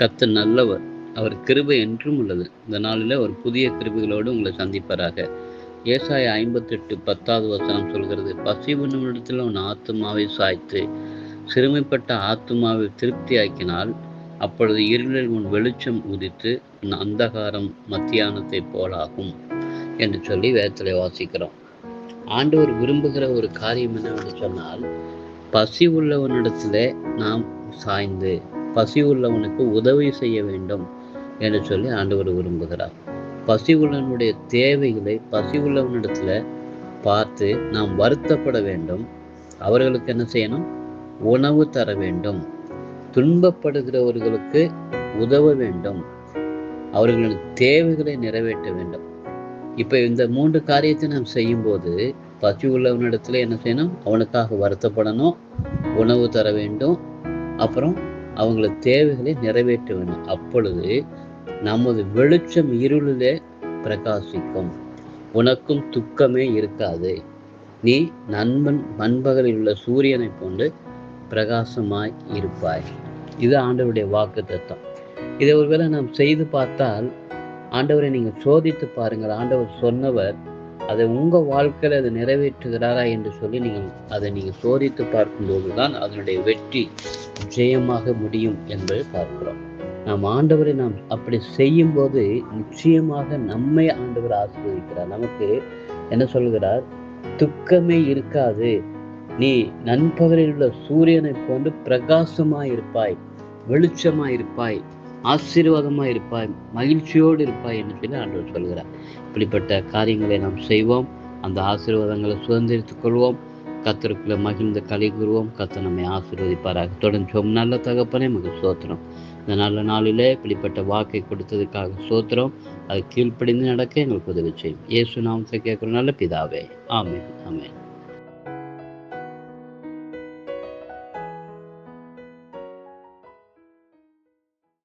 கத்த நல்லவர். அவர் கிருபை என்றும் உள்ளது. இந்த நாளில் ஒரு புதிய கிருபைகளோடு உங்களை சந்திப்பாராக. ஏசாய ஐம்பத்தெட்டு பத்தாவது வசனம் சொல்கிறது பசி உண்ணுமிடத்தில் உன் ஆத்மாவை சாய்த்து சிறுமைப்பட்ட ஆத்மாவை திருப்தியாக்கினால் அப்பொழுது இருளில் உன் வெளிச்சம் உதித்து உன் அந்தகாரம் மத்தியானத்தை போலாகும் என்று சொல்லி வேதத்தில் வாசிக்கிறோம். ஆண்டவர் விரும்புகிற ஒரு காரியம் என்னவென்று சொன்னால் பசி உள்ளவனிடத்தில் நாம் சாய்ந்து பசி உள்ளவனுக்கு உதவி செய்ய வேண்டும் என்று சொல்லி ஆண்டவர் விரும்புகிறார். பசி உள்ளவனுடைய தேவைகளை பசி உள்ளவனிடத்துல பார்த்து நாம் வருத்தப்பட வேண்டும். அவர்களுக்கு என்ன செய்யணும்? உணவு தர வேண்டும். துன்பப்படுகிறவர்களுக்கு உதவ வேண்டும். அவர்களின் தேவைகளை நிறைவேற்ற வேண்டும். இப்போ இந்த மூன்று காரியத்தை நாம் செய்யும்போது பசி உள்ளவனிடத்துல என்ன செய்யணும்? அவனுக்காக வருத்தப்படணும். உணவு தர வேண்டும். அப்புறம் அவங்கள தேவைகளை நிறைவேற்ற வேண்டும். அப்பொழுது நமது வெளிச்சம் இருளிலே பிரகாசிக்கும். உனக்கும் துக்கமே இருக்காது. நீ நண்பன் நண்பகலில் உள்ள சூரியனை போன்று பிரகாசமாய் இருப்பாய். இது ஆண்டவருடைய வாக்கு தத்துவம். இதை ஒருவேளை நாம் செய்து பார்த்தால் ஆண்டவரை நீங்கள் சோதித்து பாருங்கள். ஆண்டவர் சொன்னவர் அதை உங்கள் வாழ்க்கையில் அதை நிறைவேற்றுகிறாரா என்று சொல்லி நீங்கள் அதை நீங்கள் சோதித்து பார்க்கும்போது தான் அதனுடைய வெற்றி ஜெயமாக முடியும் என்பதை பார்க்கிறோம். நாம் ஆண்டவரை நாம் அப்படி செய்யும்போது நிச்சயமாக நம்மை ஆண்டவர் ஆசீர்வதிக்கிறார். நமக்கு என்ன சொல்கிறார்? துக்கமே இருக்காது. நீ நண்பகலில் உள்ள சூரியனை போன்று பிரகாசமாக இருப்பாய் வெளிச்சமாக இருப்பாய் ஆசீர்வாதமாக இருப்பாய் மகிழ்ச்சியோடு இருப்பாய் என்று சொல்லி ஆண்டவர் சொல்கிறார். இப்படிப்பட்ட காரியங்களை நாம் செய்வோம். அந்த ஆசீர்வாதங்களை சுதந்திரித்துக் கொள்வோம். கத்தருக்குள்ள மகிழ்ந்த கலை கூறுவோம். கத்த நம்மை ஆசீர்வதிப்பாராக. தொடர்ந்தோம் நல்ல தகப்பனே மிக சோத்திரம் இந்த நல்ல நாளிலே இப்படிப்பட்ட வாக்கை கொடுத்ததுக்காக சோத்திரம் அது கீழ்ப்படிந்து நடக்க எங்களுக்கு உதவி செய்யும். இயேசு நாமத்தை கேட்குற நல்ல பிதாவே. ஆமே ஆமேன்.